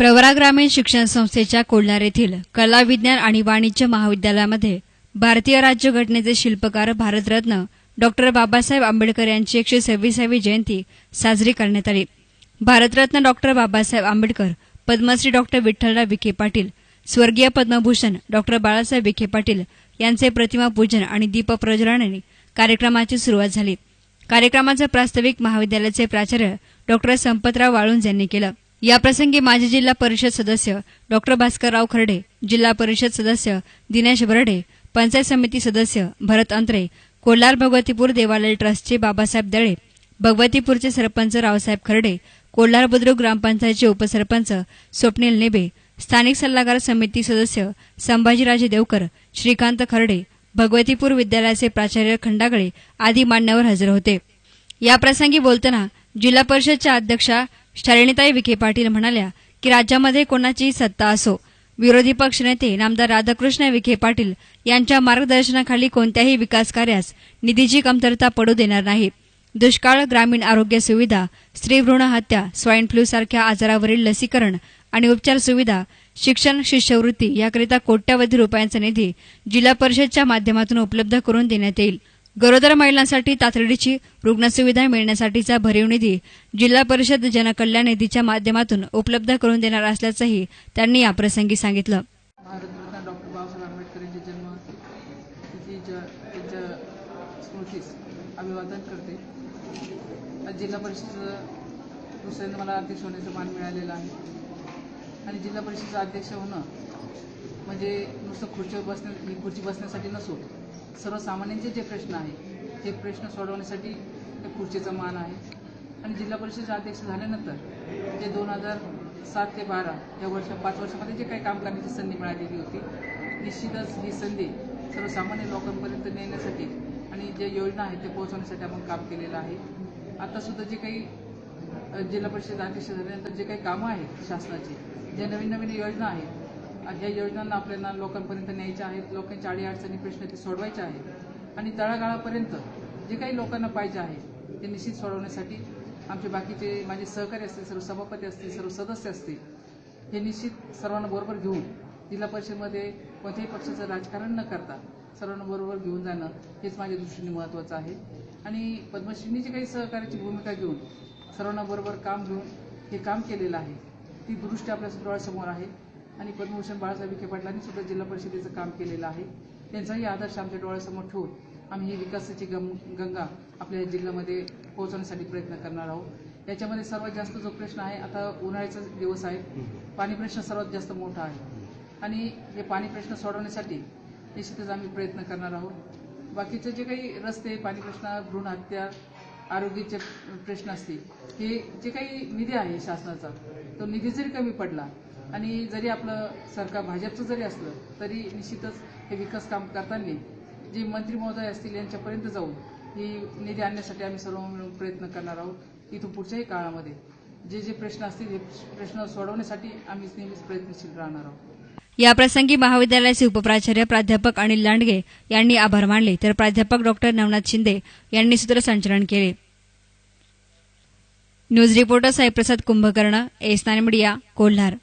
प्रवरा ग्रामीण शिक्षण संस्थेच्या कोल्हार येथील कला विज्ञान आणि वाणिज्य महाविद्यालयामध्ये भारतीय राज्यघटनेचे शिल्पकार भारतरत्न डॉक्टर बाबासाहेब आंबेडकर यांची एकशे सव्वीसावी जयंती साजरी करण्यात आली. भारतरत्न डॉक्टर बाबासाहेब आंबेडकर पद्मश्री डॉक्टर विठ्ठलराव विखे पाटील स्वर्गीय पद्मभूषण डॉक्टर बाळासाहेब विखे पाटील यांचे प्रतिमा पूजन आणि दीपप्रज्वलनाने कार्यक्रमाची सुरुवात झाली. कार्यक्रमाचं प्रास्ताविक महाविद्यालयाचे प्राचार्य डॉक्टर संपतराव वाळुंज यांनी केलं. याप्रसंगी माजी जिल्हा परिषद सदस्य डॉक्टर भास्करराव खर्डे जिल्हा परिषद सदस्य दिनेश बर्डे पंचायत समिती सदस्य भरत अंत्रे कोल्हार भगवतीपूर देवालय ट्रस्टचे बाबासाहेब दळे भगवतीपूरचे सरपंच रावसाहेब खर्डे कोल्हार बुद्रुक ग्रामपंचायतचे उपसरपंच स्वप्नील नेबे स्थानिक सल्लागार समिती सदस्य संभाजीराजे देवकर श्रीकांत खर्डे भगवतीपूर विद्यालयाचे प्राचार्य खंडागळे आदी मान्यवर हजर होते. याप्रसंगी बोलताना जिल्हा परिषदच्या अध्यक्षा शालिनीताई विखे पाटील म्हणाल्या की राज्यामध्ये कोणाचीही सत्ता असो विरोधी पक्षनेते नामदार राधाकृष्ण विखे पाटील यांच्या मार्गदर्शनाखाली कोणत्याही विकास कार्यास निधीची कमतरता पडू देणार नाही. दुष्काळ ग्रामीण आरोग्य सुविधा स्त्रीभ्रूण हत्या स्वाईन फ्लू सारख्या आजारावरील लसीकरण आणि उपचार सुविधा शिक्षण शिष्यवृत्ती याकरिता कोट्यवधी रुपयांचा निधी जिल्हा परिषदच्या माध्यमातून उपलब्ध करून देण्यात येईल. गरोदर महिलांसाठी तातडीची रुग्णसुविधा मिळण्यासाठीचा भरीव निधी जिल्हा परिषद जनकल्याण निधीच्या माध्यमातून उपलब्ध करून देणार असल्याचंही त्यांनी याप्रसंगी सांगितलं. भारतरत्न डॉक्टर बाबासाहेब आंबेडकर यांचे जन्म त्यांच्या स्मृतीस अभिवादन करते. आज जिल्हा परिषद दुसऱ्यांदा मला अध्यक्ष होण्याचा मान मिळालेला आहे. आणि जिल्हा परिषदेचं अध्यक्ष होणं म्हणजे नुसतं खुर्चीवर बसण्या ही खुर्ची बसण्यासाठी नसून सर्वसामान्यांचे जे प्रश्न आहे ते प्रश्न सोडवण्यासाठी त्या खुर्चीचा मान आहे. आणि जिल्हा परिषदेचे अध्यक्ष झाल्यानंतर जे दोन हजार सात ते बारा या वर्ष पाच वर्षामध्ये जे काही काम करण्याची संधी मिळालेली होती निश्चितच ही संधी सर्वसामान्य लोकांपर्यंत नेण्यासाठी आणि ज्या योजना आहेत ते पोहोचवण्यासाठी आपण काम केलेलं आहे. आतासुद्धा जे काही जिल्हा परिषद अध्यक्ष झाल्यानंतर जे काही कामं आहेत शासनाची ज्या नवीन नवीन योजना आहेत या ह्या योजनांना आपल्याला लोकांपर्यंत न्यायच्या आहेत लोकांच्या अडीअडचणी प्रश्न ते सोडवायचे आहेत. आणि तळागाळापर्यंत जे काही लोकांना पाहिजे आहे ते निश्चित सोडवण्यासाठी आमचे बाकीचे माझे सहकारी असतील सर्व सभापती असतील सर्व सदस्य असतील हे निश्चित सर्वांना बरोबर घेऊन जिल्हा परिषदेमध्ये कोणत्याही पक्षाचं राजकारण न करता सर्वांना बरोबर घेऊन जाणं हेच माझ्या दृष्टीने महत्त्वाचं आहे. आणि पद्मश्रींनी काही सहकार्याची भूमिका घेऊन सर्वांना बरोबर काम घेऊन हे काम केलेलं आहे ती दृष्टी आपल्या डोळ्यासमोर आहे. आणि पद्मभूषण बाळासाहेब विखे पाटलांनी सुद्धा जिल्हा परिषदेचं काम केलेलं आहे. त्यांचाही आदर्श आमच्या डोळ्यासमोर ठेवून आम्ही ही विकासाची गम गंगा आपल्या जिल्ह्यामध्ये पोहोचवण्यासाठी प्रयत्न करणार आहोत. याच्यामध्ये सर्वात जास्त जो प्रश्न आहे आता उन्हाळ्याचा दिवस आहे. पाणी प्रश्न सर्वात जास्त मोठा आहे. आणि हे पाणी प्रश्न सोडवण्यासाठी निश्चितच आम्ही प्रयत्न करणार आहोत. बाकीचे जे काही रस्ते पाणी प्रश्न भ्रूण हत्या आरोग्याचे प्रश्न असतील हे जे काही निधी आहे शासनाचा तो निधी जरी कमी पडला आणि जरी आपलं सरकार भाजपचं जरी असलं तरी निश्चितच हे विकास काम करताना जे मंत्री महोदय असतील यांच्यापर्यंत जाऊन ही निधी आणण्यासाठी आम्ही सर्व मिळून प्रयत्न करणार आहोत इथून पुढच्याही काळामध्ये. जे जे प्रश्न असतील हे प्रश्न सोडवण्यासाठी आम्ही नेहमीच प्रयत्नशील राहणार आहोत. याप्रसंगी महाविद्यालयाचे उपप्राचार्य प्राध्यापक अनिल लांडगे यांनी आभार मानले. तर प्राध्यापक डॉक्टर नवनाथ शिंदे यांनी सूत्रसंचलन केले. News reporter Saiprasad Kumbhakarna S naan media Kolhar.